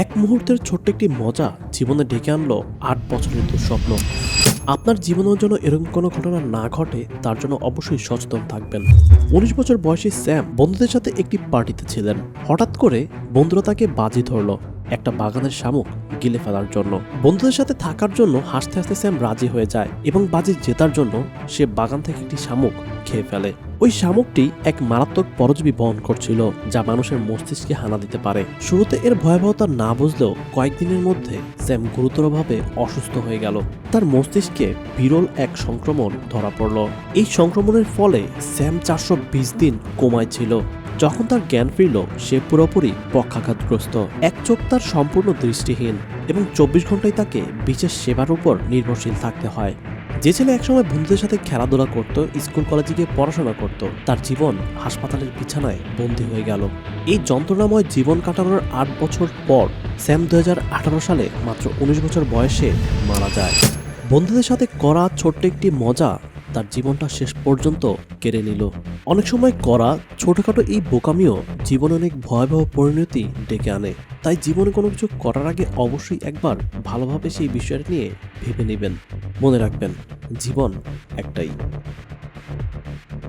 এক মুহূর্তের ছোট্ট একটি মজা জীবনে ডেকে আনলো আট বছরের দুঃস্বপ্ন। আপনার জীবনের জন্য এরকম কোনো ঘটনা না ঘটে, তার জন্য অবশ্যই সচেতন থাকবেন। উনিশ বছর বয়সী স্যাম বন্ধুদের সাথে একটি পার্টিতে ছিলেন। হঠাৎ করে বন্ধুরা তাকে বাজি ধরলো, একটা বাগানের শামুক গিলে ফেলার জন্য। বন্ধুদের সাথে থাকার জন্য হাসতে হাসতে স্যাম রাজি হয়ে যায় এবং বাজি জেতার জন্য সে বাগান থেকে একটি শামুক খেয়ে ফেলে। ওই শামুকটি এক মারাত্মক পরজীবী বহন করছিল, যা মানুষের মস্তিষ্কে হানা দিতে পারে। শুরুতে এর ভয়াবহতা না বুঝলেও কয়েকদিনের মধ্যে স্যাম গুরুতরভাবে অসুস্থ হয়ে গেল। তার মস্তিষ্কে বিরল এক সংক্রমণ ধরা পড়ল। এই সংক্রমণের ফলে স্যাম চারশো বিশ দিন কোমায় ছিল। যখন তার জ্ঞান ফিরল, সে পুরোপুরি পক্ষাঘাতগ্রস্ত। এক চোখ তার সম্পূর্ণ দৃষ্টিহীন এবং চব্বিশ ঘন্টায় তাকে বিশেষ সেবার উপর নির্ভরশীল থাকতে হয়। যে ছেলে একসময় বন্ধুদের সাথে খেলাধুলা করত, স্কুল কলেজে গিয়ে পড়াশোনা করত, তার জীবন হাসপাতালের বিছানায় বন্দী হয়ে গেল। এই যন্ত্রণাময় জীবন কাটানোর আট বছর পর স্যাম দু হাজার আঠারো সালে মাত্র উনিশ বছর বয়সে মারা যায়। বন্ধুদের সাথে করা ছোট্ট একটি মজা তার জীবনটা শেষ পর্যন্ত কেড়ে নিল। অনেক সময় করা ছোটখাটো এই বোকামিও জীবনে অনেক ভয়াবহ পরিণতি ডেকে আনে। তাই জীবনে কোনো কিছু করার আগে অবশ্যই একবার ভালোভাবে সেই বিষয়টা নিয়ে ভেবে নেবেন। মনে রাখবেন, জীবন একটাই।